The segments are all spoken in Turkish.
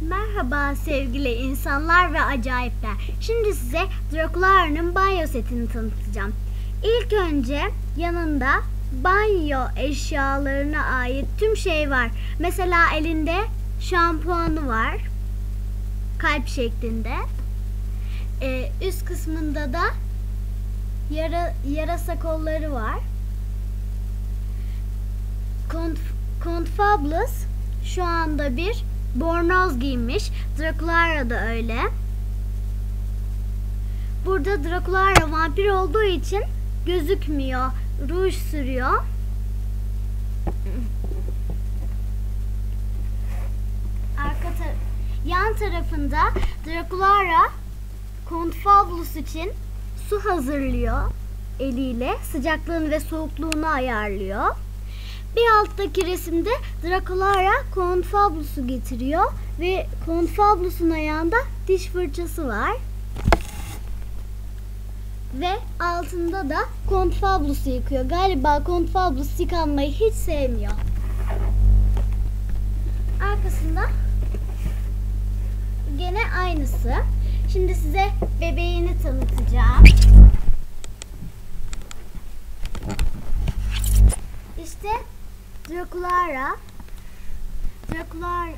Merhaba sevgili insanlar ve acayipler. Şimdi size Draculara'nın banyo setini tanıtacağım. İlk önce yanında banyo eşyalarına ait tüm şey var. Mesela elinde şampuanı var. Kalp şeklinde. Ee, üst kısmında da yara, yarasa kolları var. Conf- Confabulous şu anda bir bornoz giymiş. Draculara da öyle. Burada Draculara vampir olduğu için gözükmüyor. Ruj sürüyor. Arka tar- yan tarafında Draculara Confabulous için su hazırlıyor eliyle. Sıcaklığını ve soğukluğunu ayarlıyor. Bir alttaki resimde Draculara Confabulus'u getiriyor ve Confabulus'un ayağında diş fırçası var. Ve altında da Confabulus'u yıkıyor. Galiba Confabulus yıkanmayı hiç sevmiyor. Arkasında gene aynısı. Şimdi size bebeğini tanıtacağım. İşte Draculara Draculara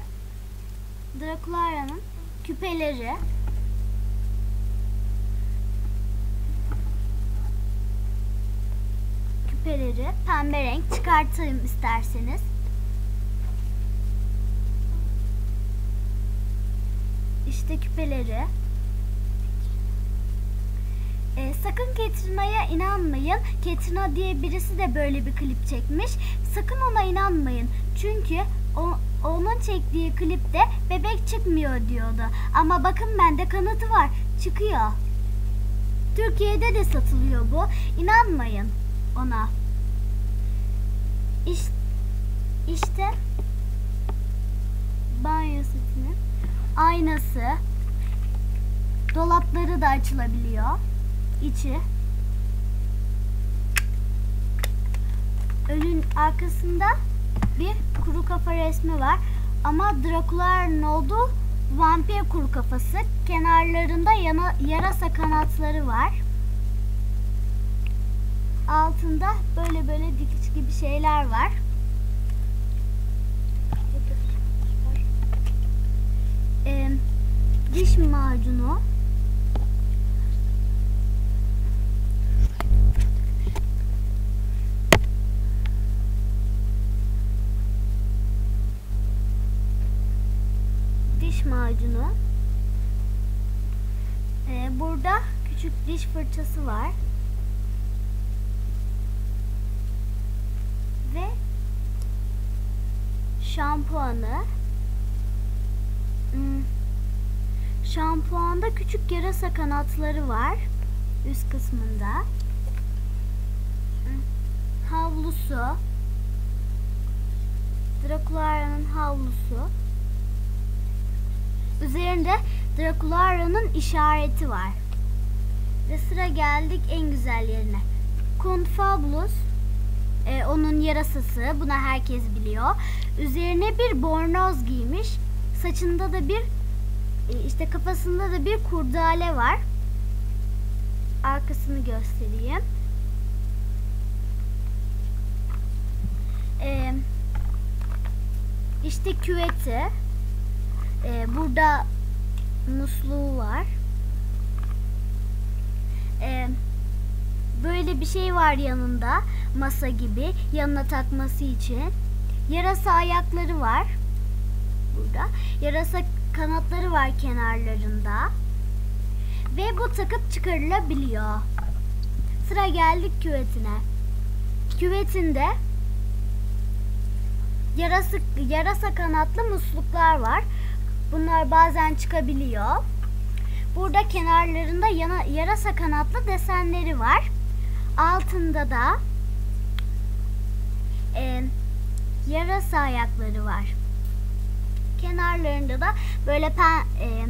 Draculara'nın küpeleri küpeleri pembe renk çıkartayım isterseniz. İşte küpeleri. Ee, sakın Ketrina'ya inanmayın. Ketrina diye birisi de böyle bir klip çekmiş. Sakın ona inanmayın. Çünkü o, onun çektiği klipte bebek çıkmıyor diyordu. Ama bakın bende kanıtı var. Çıkıyor. Türkiye'de de satılıyor bu. İnanmayın ona. İş, işte banyo setinin aynası. Dolapları da açılabiliyor. İçi. Önün arkasında bir kuru kafa resmi var. Ama Drakular'ın olduğu vampir kuru kafası. Kenarlarında yana, yarasa kanatları var. Altında böyle böyle dikiş gibi şeyler var. Ee, diş macunu. Macunu. Ee, burada küçük diş fırçası var. Ve şampuanı. Hmm. Şampuanda küçük yarasa kanatları var. Üst kısmında. Hmm. Havlusu. Draculara'nın havlusu. Üzerinde Draculara'nın işareti var. Ve sıra geldik en güzel yerine. Confabulus e, onun yarasası. Buna herkes biliyor. Üzerine bir bornoz giymiş. Saçında da bir e, işte kafasında da bir kurdale var. Arkasını göstereyim. E, işte küveti. Ee, burada musluğu var. Ee, böyle bir şey var yanında. Masa gibi. Yanına takması için. Yarasa ayakları var. Burada. Yarasa kanatları var kenarlarında. Ve bu takıp çıkarılabiliyor. Sıra geldik küvetine. Küvetinde yarasa, yarasa kanatlı musluklar var. Bunlar bazen çıkabiliyor. Burada kenarlarında yana, yarasa kanatlı desenleri var. Altında da e, yarasa ayakları var. Kenarlarında da böyle pen, e,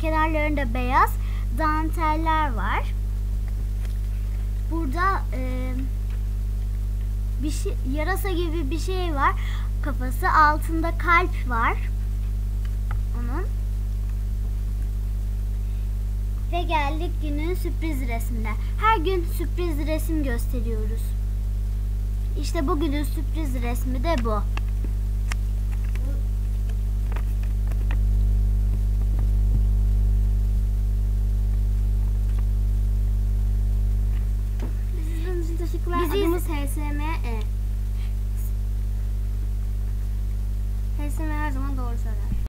kenarlarında beyaz danteller var. Burada e, bir şey, yarasa gibi bir şey var. Kafası altında kalp var onun. Ve geldik günün sürpriz resmine. Her gün sürpriz resim gösteriyoruz. İşte bugünün sürpriz resmi de bu. Teşekkürler. Bizi... Adımız HSME. HSME her zaman doğru söyler.